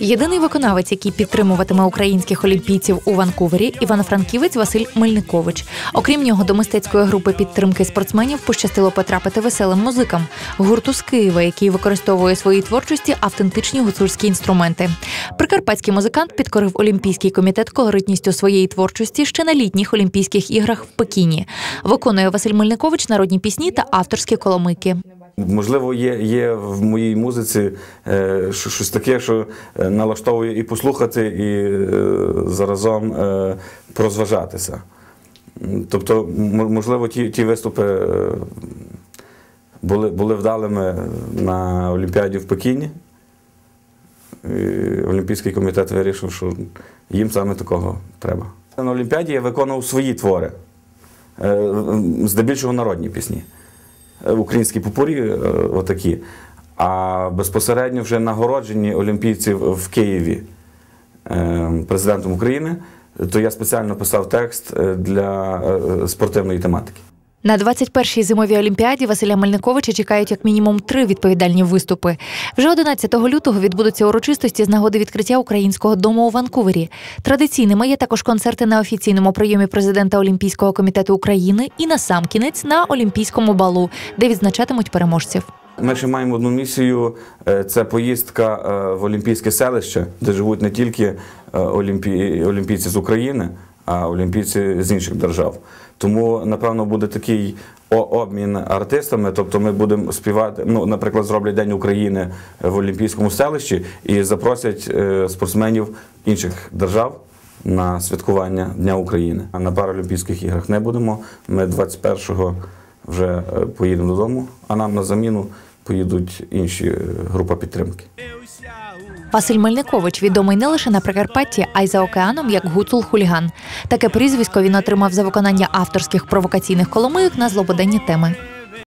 Єдиний виконавець, який підтримуватиме українських олімпійців у Ванкувері, івано-франківець Василь Мельникович. Окрім нього, до мистецької групи підтримки спортсменів пощастило потрапити веселим музикам гурту з Києва, який використовує в своїй творчості автентичні гуцульські інструменти. Прикарпатський музикант підкорив Олімпійський комітет колоритністю своєї творчості ще на літніх Олімпійських іграх в Пекіні. Виконує Василь Мельникович народні пісні та авторські коломийки. Можливо, є, є в моїй музиці е, щось таке, що е, налаштовує і послухати, і е, заразом е, порозважатися. М, Тобто, можливо, ті, ті виступи е, були, були вдалими на Олімпіаді в Пекіні. І Олімпійський комітет вирішив, що їм саме такого треба. На Олімпіаді я виконував свої твори, е, здебільшого народні пісні українські попурі, е, отакі. А безпосередньо вже нагороджені олімпійців в Києві е, президентом України, то я спеціально писав текст е, для е, спортивної тематики. На 21-й зимовій олімпіаді Василя Мельниковича чекають як мінімум три відповідальні виступи. Вже 11 лютого відбудуться урочистості з нагоди відкриття українського дому у Ванкувері. Традиційними є також концерти на офіційному прийомі президента Олімпійського комітету України і на сам кінець на Олімпійському балу, де відзначатимуть переможців. Ми ще маємо одну місію: е, це поїздка е, в Олімпійське селище, де живуть не тільки е, олімпійці з України, а олімпійці з інших держав. Тому, напевно, буде такий обмін артистами. Тобто, ми будемо співати. Ну, наприклад, зроблять День України в Олімпійському селищі і запросять е, спортсменів інших держав. На святкування Дня України. А на Паралімпійських іграх не будемо. Ми 21-го вже е, поїдемо додому, а нам на заміну поїдуть інші е, група підтримки. Василь Мельникович відомий не лише на Прикарпатті, а й за океаном як гуцул хуліган. Таке прізвисько він отримав за виконання авторських провокаційних коломийок на злободенні теми.